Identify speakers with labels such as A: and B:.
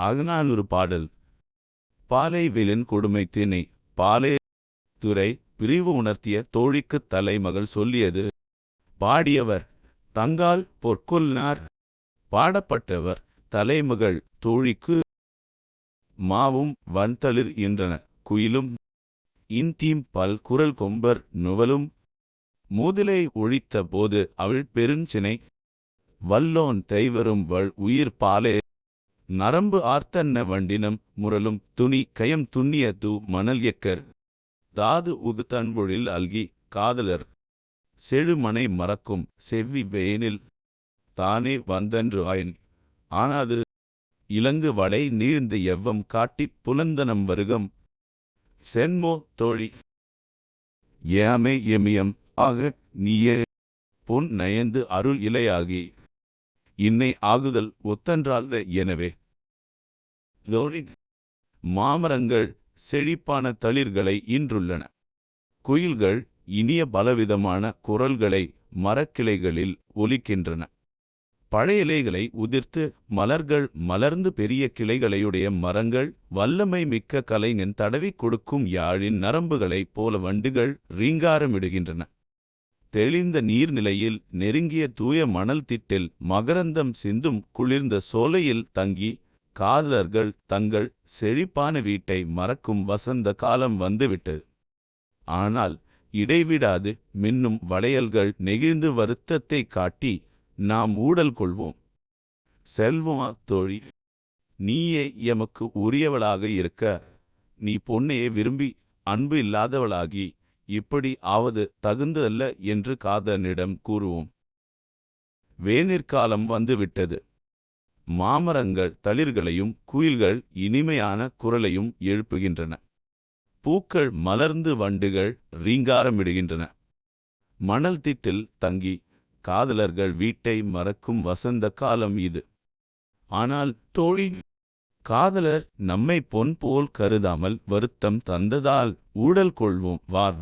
A: அகநானூறு பாடல். பாலை விலன் கொடுமை திணை. பாலே துறை பிரிவு உணர்த்திய தோழிக்குத் தலைமகள் சொல்லியது. பாடியவர் தங்கால் பொற்கொல்னார் பாடப்பட்டவர் தலைமகள் தோழிக்கு மாவும் வன்தளிர் என்றன குயிலும் இன்தீம் பல் குரல் கொம்பர் நுவலும் மூதிலை ஒழித்த போது அவள் பெருஞ்சினை. வல்லோன் தெய்வரும் வள் உயிர் பாலே நரம்பு ஆர்த்தன்ன வண்டினம் முரலும் துணி கயம் துண்ணிய தூ மணல் எக்கர். தாது உகு தன்பொழில் அல்கி காதலர். செழுமனை மறக்கும் செவ்வி வேனில் தானே வந்தன்று ஆயின். ஆனாது இலங்கு வடை நீழ்ந்து எவ்வம் காட்டிப் புலந்தனம் வருகம். சென்மோ தோழி. ஏமே எமியம் ஆக நீயே பொன் நயந்து அருள் இலையாகி. இன்னை ஆகுதல் ஒத்தன்றால் எனவே லோரி மாமரங்கள் செழிப்பான தளிர்களை இன்றுள்ளன குயில்கள் இனிய பலவிதமான குரல்களை மரக்கிளைகளில் ஒலிக்கின்றன. பழைய இலைகளை உதிர்த்து மலர்கள் மலர்ந்து பெரிய கிளைகளையுடைய மரங்கள் வல்லமை மிக்க கலைஞன் தடவிக் கொடுக்கும் யாழின் நரம்புகளைப் போல வண்டுகள் ரீங்காரமிடுகின்றன. தெளிந்த நீர்நிலையில் நெருங்கிய தூய மணல் திட்டில் மகரந்தம் சிந்தும் குளிர்ந்த சோலையில் தங்கி காதலர்கள் தங்கள் செழிப்பான வீட்டை மறக்கும் வசந்த காலம் வந்துவிட்டது ஆனால் இடைவிடாது மின்னும் வளையல்கள் நெகிழ்ந்து வருத்தத்தை காட்டி நாம் ஊடல் கொள்வோம். செல்வமா தோழி நீயே எமக்கு உரியவளாக இருக்க. நீ பொன்னையே விரும்பி அன்பு இல்லாதவளாகி இப்படி ஆவது தகுந்ததல்ல என்று காதலனிடம் கூறுவோம். வேனிற்காலம் வந்துவிட்டது. மாமரங்கள் தளிர்களையும் குயில்கள் இனிமையான குரலையும் எழுப்புகின்றன. பூக்கள் மலர்ந்து வண்டுகள் ரீங்காரமிடுகின்றன. மணல் திட்டில் தங்கி காதலர்கள் வீட்டை மறக்கும் வசந்த காலம் இது. ஆனால் தோழி காதலர் நம்மை பொன் போல் கருதாமல் வருத்தம் தந்ததால் ஊடல் கொள்வோம் வார்.